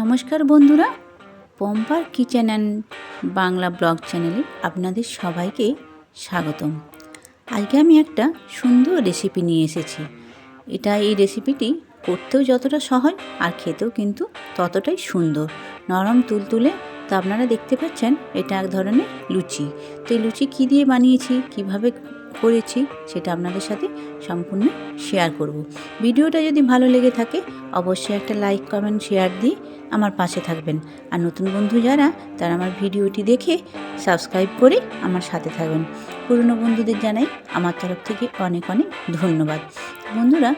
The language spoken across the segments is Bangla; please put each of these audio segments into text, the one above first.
নমস্কার বন্ধুরা, পম্পার কিচেন অ্যান্ড বাংলা ব্লগ চ্যানেলে আপনাদের সবাইকে স্বাগতম। আজকে আমি একটা সুন্দর রেসিপি নিয়ে এসেছি। এটা এই রেসিপিটি করতেও যতটা সহজ আর খেতেও কিন্তু ততটাই সুন্দর। নরম তুলতুলে, তো আপনারা দেখতে পাচ্ছেন এটা এক ধরনের লুচি। তো এই লুচি কী দিয়ে বানিয়েছি, কীভাবে করেছি সেটা আপনাদের সাথে সম্পূর্ণ শেয়ার করব। ভিডিওটা যদি ভালো লেগে থাকে, অবশ্যই একটা লাইক কমেন্ট শেয়ার দিয়ে আমার পাশে থাকবেন। আর নতুন বন্ধু যারা, তারা আমার ভিডিওটি দেখে সাবস্ক্রাইব করে আমার সাথে থাকবেন। পুরনো বন্ধুদের জানাই আমার তরফ থেকে অনেক অনেক ধন্যবাদ। বন্ধুরা,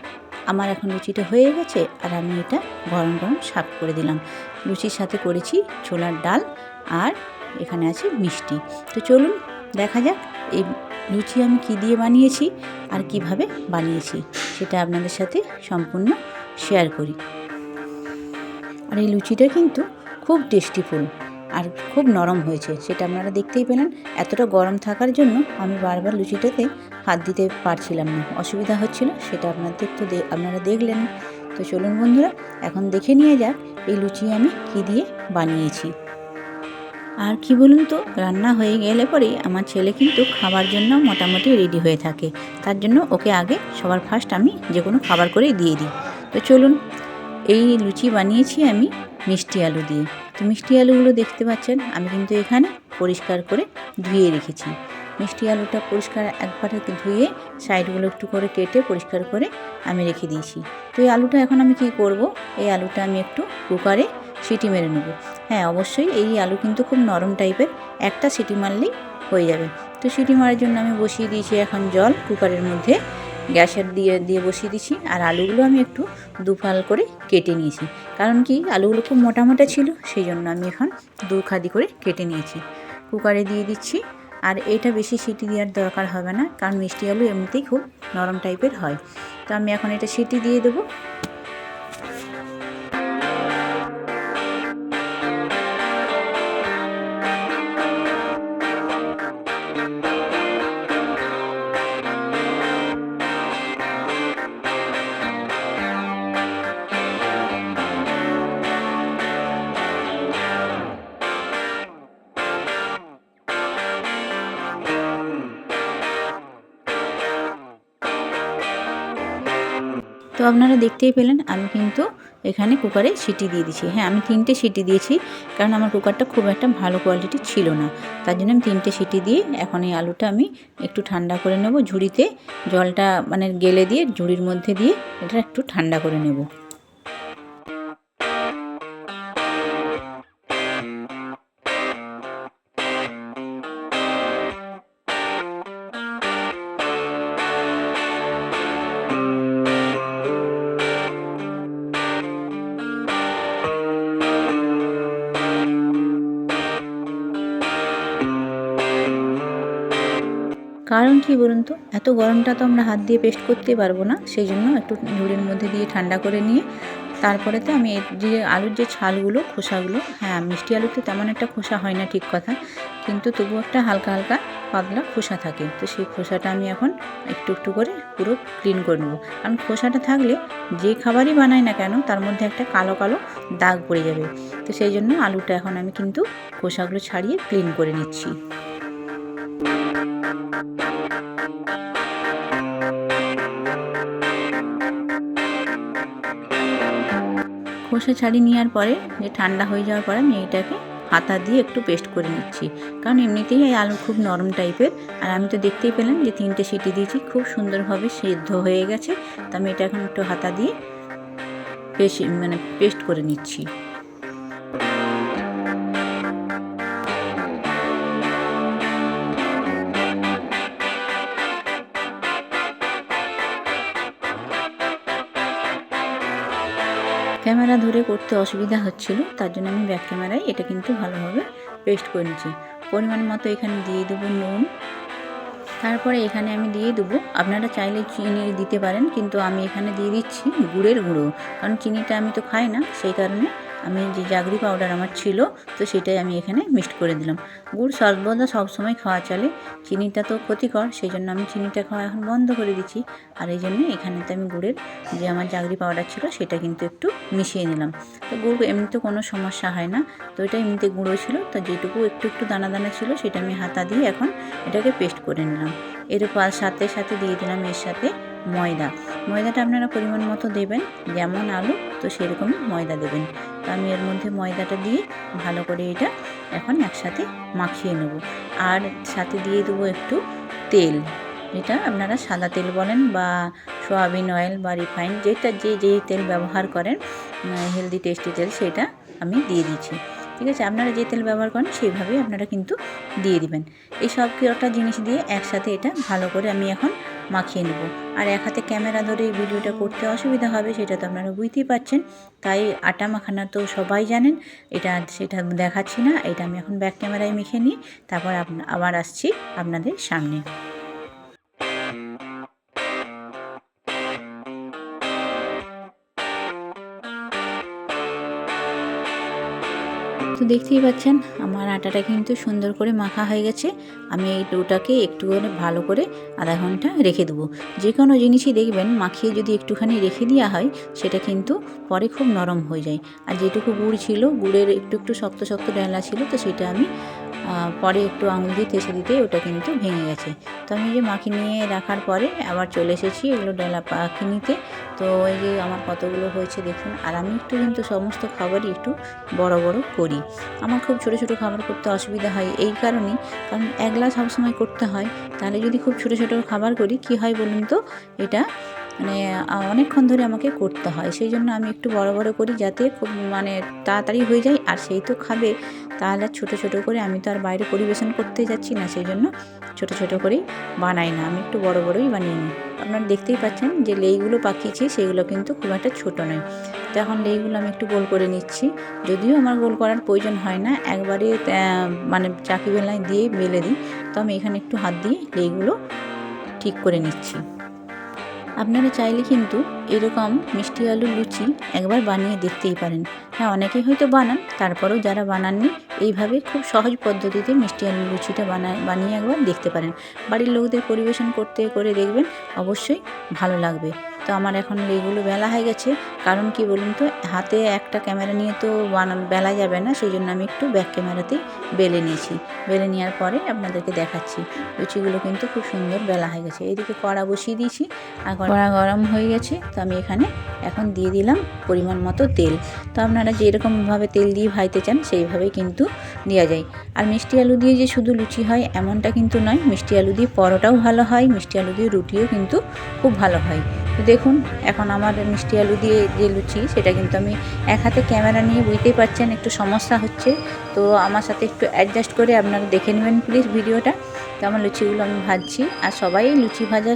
আমার এখন লুচিটা হয়ে গেছে আর আমি এটা গরম গরম সাফ করে দিলাম। লুচির সাথে করেছি ছোলার ডাল আর এখানে আছে মিষ্টি। তো চলুন দেখা যাক এই লুচি আমি কী দিয়ে বানিয়েছি আর কীভাবে বানিয়েছি, সেটা আপনাদের সাথে সম্পূর্ণ শেয়ার করি। আর এই লুচিটা কিন্তু খুব টেস্টিফুল আর খুব নরম হয়েছে, সেটা আপনারা দেখতেই পেলেন। এতটা গরম থাকার জন্য আমি বারবার লুচিটাতে হাত দিতে পারছিলাম না। অসুবিধা হচ্ছিল, সেটা আপনাদের তো আপনারা দেখলেন। তো চলুন বন্ধুরা, এখন দেখে নিয়ে যাক এই লুচি আমি কী দিয়ে বানিয়েছি। আর কি বলুন তো, রান্না হয়ে গেলে পরে আমার ছেলে কিন্তু খাবার জন্য মোটামুটি রেডি হয়ে থাকে। তার জন্য ওকে আগে সবার ফার্স্ট আমি যে কোনো খাবার করেই দিয়ে দিই। তো চলুন এই লুচি বানিয়েছি আমি মিষ্টি আলু দিয়ে। তো মিষ্টি আলুগুলো দেখতে পাচ্ছেন, আমি কিন্তু এখানে পরিষ্কার করে ধুয়ে রেখেছি। মিষ্টি আলুটা পরিষ্কার একবারে ধুয়ে সাইডগুলো একটু করে কেটে পরিষ্কার করে আমি রেখে দিয়েছি। তো এই আলুটা এখন আমি কি করব? এই আলুটা আমি একটু কুকারে সিটি মেরে নেব। হ্যাঁ অবশ্যই এই আলু কিন্তু খুব নরম টাইপের, একটা সিটি মারলেই হয়ে যাবে। তো সিটি মারার জন্য আমি বসিয়ে দিয়েছি এখন জল কুকারের মধ্যে। গ্যাসের দিয়ে দিয়ে বসিয়ে দিয়েছি। আর আলুগুলো আমি একটু দুফাল করে কেটে নিয়েছি। কারণ কি, আলুগুলো খুব মোটা মোটা ছিল, সেই জন্য আমি এখন দু খাদি করে কেটে নিয়েছি। কুকারে দিয়ে দিচ্ছি। আর এটা বেশি সিটি দেওয়ার দরকার হবে না, কারণ মিষ্টি আলু এমনিতেই খুব নরম টাইপের হয়। তো আমি এখন এটা সিটি দিয়ে দেবো। তো আপনারা দেখতেই পেলেন, আমি কিন্তু এখানে কুকারে সিটি দিয়ে দিচ্ছি হ্যাঁ আমি তিনটে সিটি দিয়েছি, কারণ আমার কুকারটা খুব একটা ভালো কোয়ালিটি ছিল না। তার জন্য আমি তিনটে সিটি দিয়ে এখন এই আলুটা আমি একটু ঠান্ডা করে নেব। ঝুড়িতে জলটা মানে গেলে দিয়ে ঝুড়ির মধ্যে দিয়ে এটা একটু ঠান্ডা করে নেব। কারণ কি বলুন তো? এত গরমটা তো আমরা হাত দিয়ে পেস্ট করতে পারব না সেই জন্য একটু ঝুড়ির মধ্যে দিয়ে ঠান্ডা করে নিয়ে তারপরে তো আমি যে আলুর যে ছালগুলো, খোসাগুলো হ্যাঁ মিষ্টি আলুতে তেমন একটা খোসা হয় না ঠিক কথা, কিন্তু তবু একটা হালকা হালকা পাতলা খোসা থাকে। তো সেই খোসাটা আমি এখন একটু একটু করে পুরো ক্লিন করে নেব। কারণ খোসাটা থাকলে যে খাবারই বানাই না কেন, তার মধ্যে একটা কালো কালো দাগ পড়ে যাবে। তো সেই জন্য আলুটা এখন আমি কিন্তু খোসাগুলো ছাড়িয়ে ক্লিন করে নিচ্ছি। খোসা ছাড়ি নেওয়ার পরে, যে ঠান্ডা হয়ে যাওয়ার পরে আমি এইটাকে হাতা দিয়ে একটু পেস্ট করে নিচ্ছি। কারণ এমনিতেই এই আলু খুব নরম টাইপের আর আমি তো দেখতেই পেলাম যে তিনটে সিটি দিয়েছি, খুব সুন্দরভাবে সিদ্ধ হয়ে গেছে। তো আমি এটা এখন একটু হাতা দিয়ে পেস্ট মানে পেস্ট করে নিচ্ছি। ক্যামেরা ধরে করতে অসুবিধা হচ্ছিল, তার জন্য আমি ব্যাক ক্যামেরায় এটা কিন্তু ভালোভাবে পেস্ট করে নিচ্ছি। পরিমাণ মতো এখানে দিয়ে দেবো নুন। তারপরে এখানে আমি দিয়ে দেবো, আপনারা চাইলে চিনি দিতে পারেন, কিন্তু আমি এখানে দিয়ে দিচ্ছি গুড়ের গুঁড়ো, কারণ চিনিটা আমি তো খাই না, সেই কারণে আমি যে জাগরি পাউডার আমার ছিল, তো সেটাই আমি এখানে মিক্সড করে দিলাম। গুড় সর্বদা সবসময় খাওয়া চলে। চিনিটা তো ক্ষতিকর সেই জন্য আমি চিনিটা খাওয়া এখন বন্ধ করে দিচ্ছি। আর এই জন্য এখানেতে আমি গুড়ের যে আমার জাগরি পাউডার ছিল, সেটা কিন্তু একটু মিশিয়ে নিলাম। তো গুড় এমনিতে কোনো সমস্যা হয় না। তো এটা এমনিতে গুঁড়ো ছিল, তো যেটুকু একটু একটু দানা দানা ছিল, সেটা আমি হাতা দিয়ে এখন এটাকে পেস্ট করে নিলাম। এর সাথে সাথে দিয়ে দিলাম এর সাথে ময়দা। ময়দাটা আপনারা পরিমাণ মতো দেবেন, যেমন আলু তো সেরকমই ময়দা দেবেন। তো আমি এর মধ্যে ময়দাটা দিয়ে ভালো করে এটা এখন একসাথে মাখিয়ে নেব। আর সাথে দিয়ে দেবো একটু তেল। এটা আপনারা সাদা তেল বলেন বা সোয়াবিন অয়েল বা রিফাইন যেটা যে যেই তেল ব্যবহার করেন হেলদি টেস্টি তেল সেটা আমি দিয়ে দিচ্ছি। ঠিক আছে? আপনারা যে তেল ব্যবহার করেন সেইভাবেই আপনারা কিন্তু দিয়ে দিবেন। এই সব কটা জিনিস দিয়ে একসাথে এটা ভালো করে আমি এখন মাখিয়ে নেব। আর এক হাতে ক্যামেরা ধরে এই ভিডিওটা করতে অসুবিধা হবে, সেটা তো আপনারা বুঝতেই পারছেন। তাই আটা মাখানা তো সবাই জানেন, এটা সেটা দেখাচ্ছি না। এটা আমি এখন ব্যাক ক্যামেরায় মেখে নিই তারপর আবার আসছি আপনাদের সামনে। তো দেখতেই পাচ্ছেন, আমার আটাটা কিন্তু সুন্দর করে মাখা হয়ে গেছে। আমি এই ডোটাকে একটু করে ভালো করে আধা ঘণ্টা রেখে দেবো। যে কোনো জিনিসই দেখবেন, মাখিয়ে যদি একটুখানি রেখে দেওয়া হয়, সেটা কিন্তু পরে খুব নরম হয়ে যায়। আর যেটুকু গুড় ছিল, গুড়ের একটু একটু শক্ত শক্ত ডেলা ছিল, তো সেটা আমি পরে একটু আঙুল দিয়ে তেসে দিতে ওটা কিন্তু ভেঙে গেছে। তো আমি যে মাখি নিয়ে রাখার পরে আবার চলে এসেছি এগুলো ডেলা পাখি নিতে। তো ওই যে আমার কতগুলো হয়েছে দেখুন, আর আমি একটু কিন্তু সমস্ত খাবারই একটু বড় বড় করি। আমার খুব ছোটো ছোটো খাবার করতে অসুবিধা হয় এই কারণেই কারণ এক গ্লাস সবসময় করতে হয়। তাহলে যদি খুব ছোটো ছোটো খাবার করি, কি হয় বলুন তো? এটা মানে অনেকক্ষণ ধরে আমাকে করতে হয়। সেই জন্য আমি একটু বড় বড় করি যাতে খুব মানে তাড়াতাড়ি হয়ে যায়। আর সেই তো খাবে। তাহলে ছোট ছোট করে আমি তো আর বাইরে পরিবেশন করতে যাচ্ছি না। সেই জন্য ছোট ছোট করেই বানাই না। আমি একটু বড় বড়ই বানিয়ে নিই। আপনারা দেখতেই পাচ্ছেন যে লেইগুলো পাকিয়েছি, সেগুলো কিন্তু খুব একটা ছোটো নয়। তো এখন লেইগুলো আমি একটু গোল করে নিচ্ছি। যদিও আমার গোল করার প্রয়োজন হয় না, একবারে মানে চাকি বেলায় দিয়ে বেলে দিই। তো আমি এখানে একটু হাত দিয়ে লেইগুলো ঠিক করে নিচ্ছি। আপনারা চাইলে কিন্তু এরকম মিষ্টি আলু লুচি একবার বানিয়ে দেখতেই পারেন। হ্যাঁ অনেকেই হয়তো বানান, তারপরেও যারা বানাননি, এইভাবে খুব সহজ পদ্ধতিতে মিষ্টি আলু লুচিটা বানায়, বানিয়ে একবার দেখতে পারেন। বাড়ির লোকদের পরিবেশন করতে, করে দেখবেন, অবশ্যই ভালো লাগবে। তো আমার এখন এইগুলো বেলা হয়ে গেছে। কারণ কি বলুন তো, হাতে একটা ক্যামেরা নিয়ে তো বেলা যাবে না সেই জন্য আমি একটু ব্যাক ক্যামেরাতেই বেলে নিয়েছি। বেলে নেওয়ার পরে আপনাদেরকে দেখাচ্ছি। লুচিগুলো কিন্তু খুব সুন্দর বেলা হয়ে গেছে। এইদিকে কড়া বসিয়ে দিয়েছি, আর কড়া গরম হয়ে গেছে, তো আমি এখানে এখন দিয়ে দিলাম পরিমাণ মতো তেল। তো আপনারা যেরকমভাবে তেল দিয়ে ভাইতে চান, সেইভাবেই কিন্তু দেওয়া যায়। আর মিষ্টি আলু দিয়ে যে শুধু লুচি হয়, এমনটা কিন্তু নয়। মিষ্টি আলু দিয়ে পরোটাও ভালো হয়, মিষ্টি আলু দিয়ে রুটিও কিন্তু খুব ভালো হয়। দেখুন, এখন আমার মিষ্টি আলু দিয়ে যে লুচি, সেটা কিন্তু আমি এক হাতে ক্যামেরা নিয়ে বুঝতেই পারছেন একটু সমস্যা হচ্ছে। তো আমার সাথে একটু অ্যাডজাস্ট করে আপনারা দেখে নেবেন প্লিজ ভিডিওটা। তো আমার লুচিগুলো আমি ভাজছি। আর সবাই লুচি ভাজা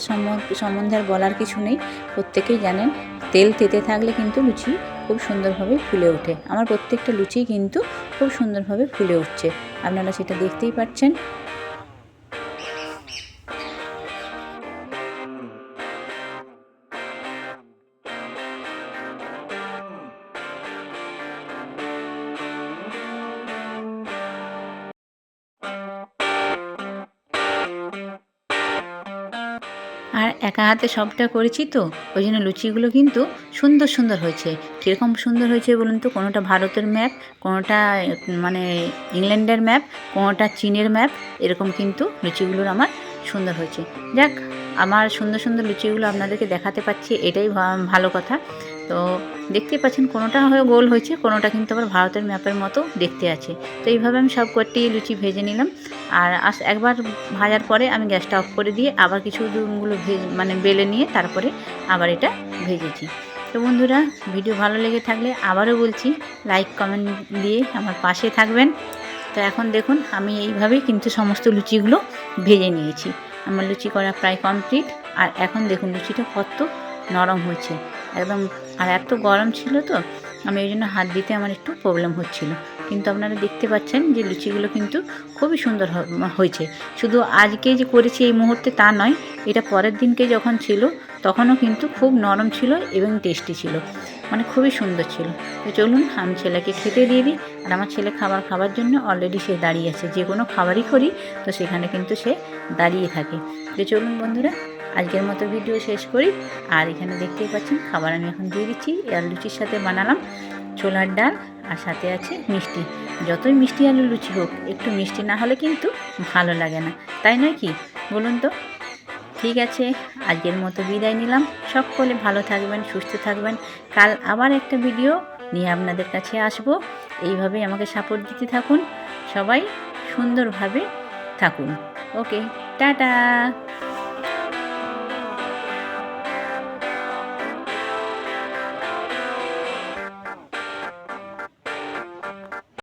সম্বন্ধে আর বলার কিছু নেই। প্রত্যেকেই জানেন, তেল তেতে থাকলে কিন্তু লুচি খুব সুন্দরভাবে ফুলে ওঠে। আমার প্রত্যেকটা লুচি কিন্তু খুব সুন্দরভাবে ফুলে উঠছে। আপনারা সেটা দেখতেই পাচ্ছেন আর একা হাতে সবটা করেছি তো, ওই জন্য লুচিগুলো কিন্তু সুন্দর সুন্দর হয়েছে। কীরকম সুন্দর হয়েছে বলুন তো? কোনোটা ভারতের ম্যাপ, কোনোটা মানে ইংল্যান্ডের ম্যাপ, কোনোটা চীনের ম্যাপ, এরকম কিন্তু লুচিগুলোর আমার সুন্দর হয়েছে। যাক, আমার সুন্দর সুন্দর লুচিগুলো আপনাদেরকে দেখাতে পাচ্ছি, এটাই ভালো কথা। তো দেখতেই পাচ্ছেন কোনোটা হয়ে গোল হয়েছে, কোনোটা কিন্তু আবার ভারতের ম্যাপের মতো দেখতে আছে। তো এইভাবে আমি সব কটি লুচি ভেজে নিলাম। আর আস, একবার ভাজার পরে আমি গ্যাসটা অফ করে দিয়ে আবার কিছু গুলো মানে বেলে নিয়ে তারপরে আবার এটা ভেজেছি। তো বন্ধুরা, ভিডিও ভালো লেগে থাকলে আবারও বলছি লাইক কমেন্ট দিয়ে আমার পাশে থাকবেন। তো এখন দেখুন, আমি এইভাবেই কিন্তু সমস্ত লুচিগুলো ভেজে নিয়েছি। আমার লুচি করা প্রায় কমপ্লিট আর এখন দেখুন, লুচিটা কত নরম হয়েছে। একদম, আর এত গরম ছিল তো, আমি ওই জন্য হাত দিতে আমার একটু প্রবলেম হচ্ছিল। কিন্তু আপনারা দেখতে পাচ্ছেন যে লুচিগুলো কিন্তু খুবই সুন্দর হয়েছে। শুধু আজকে যে করেছি এই মুহূর্তে তা নয়, এটা পরের দিনকে যখন ছিল, তখনও কিন্তু খুব নরম ছিল এবং টেস্টি ছিল। মানে খুবই সুন্দর ছিল। তো চলুন, আমি ছেলেকে খেতে দিয়ে দিই, আর আমার ছেলে খাবার খাবার জন্য অলরেডি সে দাঁড়িয়ে আছে। যে কোনো খাবারই করি, তো সেখানে কিন্তু সে দাঁড়িয়ে থাকে। তো চলুন বন্ধুরা আজকের মতো ভিডিও শেষ করি। আর এখানে দেখতেই পাচ্ছেন, খাবার আমি এখন দিয়ে দিচ্ছি। এর লুচির সাথে বানালাম ছোলার ডাল আর সাথে আছে মিষ্টি। যতই মিষ্টি আলু লুচি হোক, একটু মিষ্টি না হলে কিন্তু ভালো লাগে না। তাই নয় কি? বলুন তো। ঠিক আছে, আজকের মতো বিদায় নিলাম। সকলে ভালো থাকবেন, সুস্থ থাকবেন। কাল আবার একটা ভিডিও নিয়ে আপনাদের কাছে আসব। এইভাবেই আমাকে সাপোর্ট দিতে থাকুন। সবাই সুন্দরভাবে থাকুন। Okay, tata.